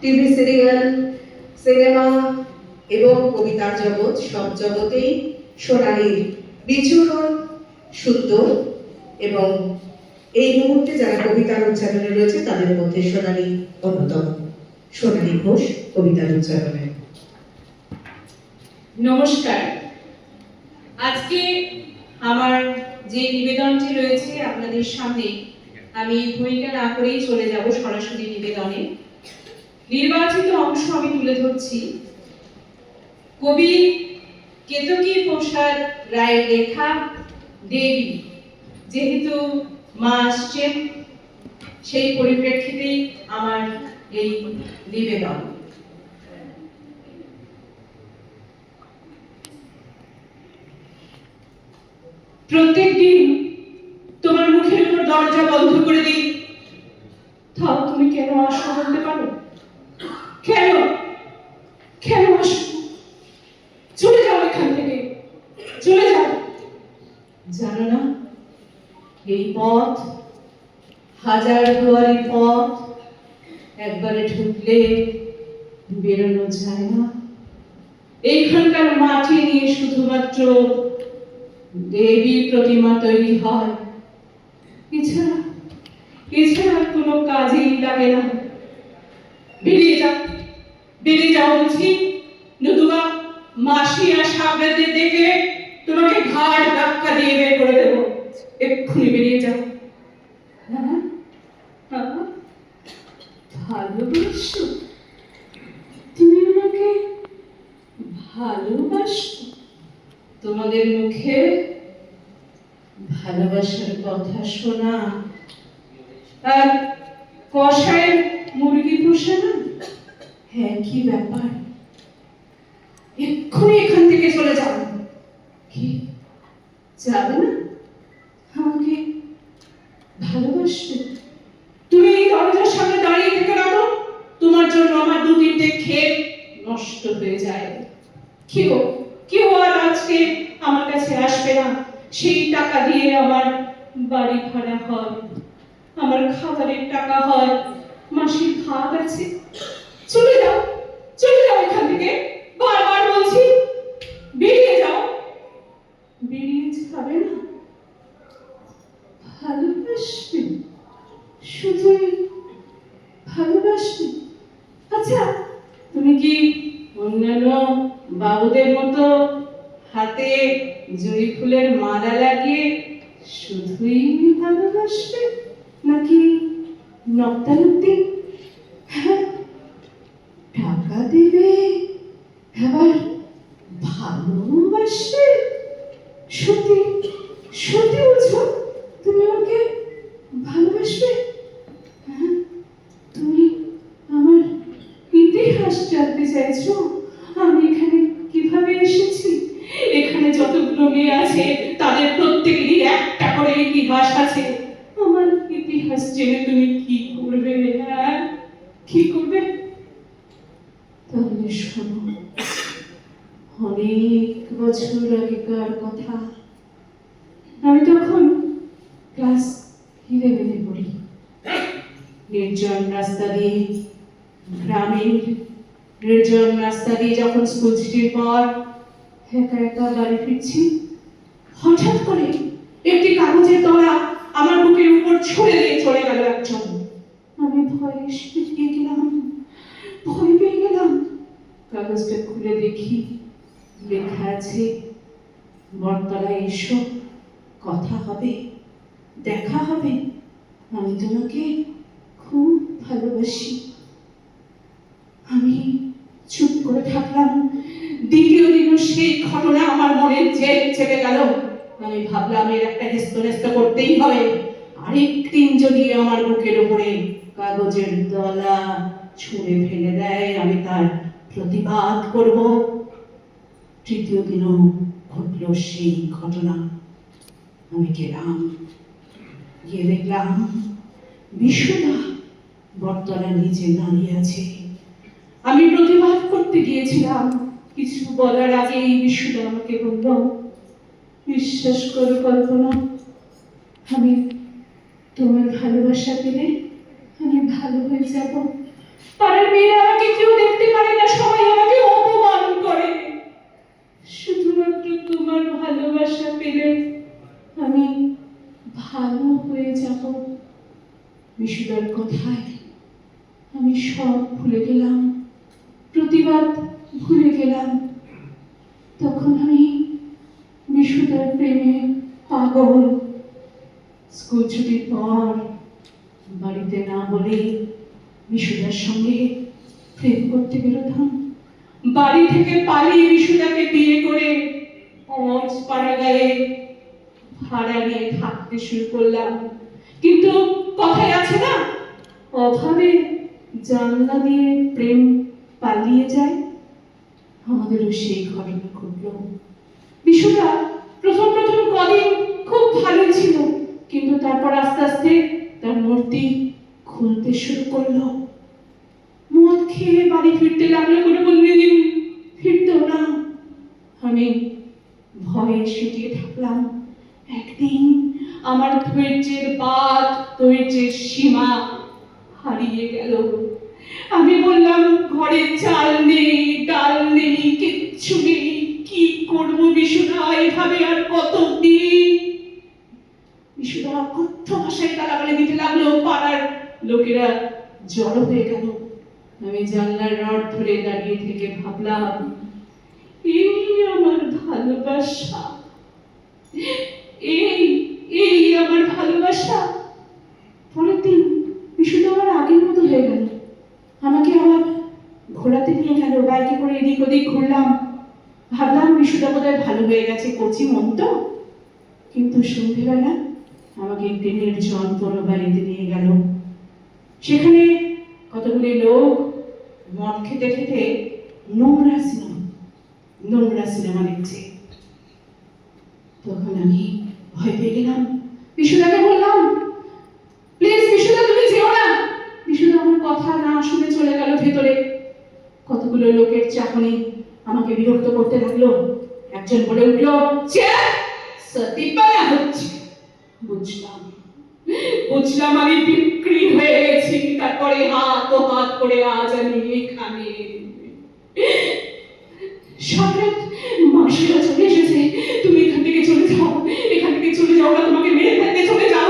TV serial, cinema এবং কবিতার জগৎ, সব জগতেই সোনালীর বিচরণ সুন্দর এবং এই মুহূর্তে যারা কবিতার উচ্চারণে রয়েছে, তাদের মধ্যে সোনালী অন্যতম। সোনালী ঘোষ কবিতার উচ্চারণে। নমস্কার। আজকে আমার যে নিবেদনটি রয়েছে আপনাদের সামনে, আমি ভূমিকা না করেই চলে যাব সরাসরি নিবেদনে। নির্বাচিত অংশ আমি তুলে ধরছি। কবি কেতকী প্রসাদ রায়ের লেখা দেবী। যেহেতু মা আসছেন, সেই পরিপ্রেক্ষিতেই আমার এই নিবেদন। প্রত্যেক দিন তোমার মুখের উপর দরজা বন্ধ করে দিই। তাও তুমি কেন আসো বলতে পারো কেন কেন আসো চলে যাও এখান থেকে চলে যাও জানো না এই পথ, হাজার দুয়ারি পথ, একবারে ঢুকলে বেরোনো যায় না। এইখানকার মাটি নিয়ে শুধুমাত্র দেবী প্রতিমা তৈরি হয়। এছাড়া এছাড়া কোনো কাজেই লাগে না। বেরিয়ে যাও বেরিয়ে যাও বলছি। নতুবা মাসি আর সামনেদের দেখে তোমাকে ঘাড় ধাক্কা দিয়ে বের এক্ষুনি বেরিয়ে যাও। হ্যাঁ হ্যাঁ। ভালোবাসো। তুমি আমাকে ভালোবাসো। তোমাদের মুখে ভালোবাসার কথা শোনা। আর কষায় মুরগি পোষে না হ্যাঁ কি ব্যাপার? এক্ষুনি এখান থেকে চলে যাও। কি? যাবে না আমাকে ভালোবাসবে তুমি এই দরজার সামনে দাঁড়িয়ে থেকে রাখো। তোমার জন্য আমার দু তিনটে ক্ষেত নষ্ট হয়ে যায়। কেউ কেউ আর আজকে? আমার কাছে আসবে না। সেই টাকা দিয়ে আমার বাড়ি ভাড়া হয়। আমার খাবারের টাকা হয়। মাসির ভাত আছে। চলে যাও চলে যাও এখান থেকে বারবার বলছি বেরিয়ে যাও বেরিয়ে যাবে না ভালোবাসবে শুধুই ভালোবাসবে। আচ্ছা তুমি কি অন্যান্য বাবুদের মতো হাতে জুঁই ফুলের মালা লাগিয়ে শুধুই ভালোবাসবে, নাকি নক্তানুক্তি হ্যাঁ টাকা দেবে আবার ভালোবাসবে সত্যি সত্যি বলছো তুমি আমাকে ভালোবাসবে হ্যাঁ তুমি আমার ইতিহাস জানতে চাইছো? আমি এখানে কীভাবে এসেছি? এখানে যতগুলো মেয়ে আছে, তাদের প্রত্যেকেরই একটা করে ইতিহাস আছে। আমার ইতিহাস জেনে তুমি কি করবে হ্যাঁ? কি করবে? তাহলে শোনো, অনেক বছর আগেকার কথা। আমি তখন ক্লাস ইলেভেনে পড়ি। নির্জন রাস্তা দিয়ে গ্রামের নির্জন রাস্তা দিয়ে যখন স্কুল ছুটির পর একা একা বাড়ি ফিরছি, হঠাৎ করে একটি কাগজের তলা আমার বুকের উপর ছুঁড়ে দিয়ে চলে গেল একজন। আমি ভয়ে সিটিয়ে গেলাম, ভয় পেয়ে গেলাম। কাগজটা খুলে দেখি, লেখা আছে, বটতলায় এসো, কথা হবে, দেখা হবে। আমি তোমাকে খুব ভালোবাসি আমি চুপ করে থাকলাম দ্বিতীয় দিনও সেই ঘটনা আমার মনে জেল চেপে গেল। আমি ভাবলাম, এর একটা হেস্ত নেস্ত করতেই হবে। আরেকদিন যদি আমার বুকের উপরে কাগজের দলা ছুঁড়ে ফেলে দেয়, আমি তার প্রতিবাদ করব। তৃতীয় দিনও ঘটল সেই ঘটনা। আমি গেলাম। গিয়ে দেখলাম, বিশুদা বটতলা নিচে দাঁড়িয়ে আছে। আমি প্রতিবাদ করতে গিয়েছিলাম। কিছু বলার আগে এই বিষয়টা আমাকে বললাম বিশ্বাস করে, কল্পনা, আমি তোমার ভালোবাসা পেলে আমি ভালো হয়ে যাব। পাড়ার মেয়েরা আমাকে কেউ দেখতে পারে না, সবাই আমাকে অপমান করে। শুধুমাত্র তোমার ভালোবাসা পেলে আমি ভালো হয়ে যাব। বিশুদার কথায় আমি সব ভুলে গেলাম। প্রতিবাদ গেলাম। তখন আমি বিশুদার প্রেমে পাগল। স্কুল ছুটির পর বাড়িতে না বলে বিশুদার সঙ্গে প্রেম করতে বেরোতাম। বাড়ি থেকে পালিয়ে বিশুদাকে বিয়ে করে অজ পাড়া গায়ে ভাড়া নিয়ে থাকতে শুরু করলাম। কিন্তু কথায় আছে না, অভাবে জানলা দিয়ে প্রেম পালিয়ে যায়। আমাদেরও সেই ঘটনা ঘটলো। বিশুদা প্রথম প্রথম কদিন খুব ভালো ছিল, কিন্তু তারপর আস্তে আস্তে তার মূর্তি খুলতে শুরু করল। মদ খেয়ে বাড়ি ফিরতে লাগল কোনো কোনো দিন ফিরতো না। আমি ভয়ে সেটিয়ে থাকলাম। একদিন আমার ধৈর্যের বাদ ধৈর্যের সীমা হারিয়ে গেল। আমি বললাম ঘরে চাল নেই, ডাল নেই, কিচ্ছু নেই। কি করব বিশুদা এভাবে আর কতদিন? বিশুদা কথ্য ভাষায় গালাগালি দিতে লাগল। পাড়ার লোকেরা জড়ো হয়ে গেল। আমি জানলার রড ধরে দাঁড়িয়ে থেকে ভাবলাম, এই আমার ভালোবাসা, এই এই আমার ভালোবাসা। পরের দিন বিশুদা আমার আগের মতো হয়ে গেল। গেল বাইকে করে এদিক ওদিক ঘুরলাম। ভাবলাম বিশুদা বোধহয় ভালো হয়ে গেছে কচি মন তো। কিন্তু সন্ধেবেলা আমাকে ট্রেনের যন্ত্র বাড়িতে নিয়ে গেল। সেখানে কতগুলি লোক মদ খেতে খেতে নোংরা সিনেমা নোংরা সিনেমা দেখছে। তখন আমি ভয় পেয়ে গেলাম। বিশুদাকে বললাম প্লিজ বিশুদা তুমি যেও না বিশুদা আমার কথা না শুনে চলে গেল ভেতরে কতগুলো লোকের চাহনি আমাকে বিরক্ত করতে লাগল? একজন বলে উঠল বুঝলাম বুঝলাম আমি বিক্রি হয়ে গেছি, তারপরে হাত ও হাত করে আজ আমি এখানে। সম্রাট, মাসিরা চলে এসেছে। তুমি এখান থেকে চলে যাও, এখান থেকে চলে যাও না তোমাকে মেরে ফেলতে চলে যাও।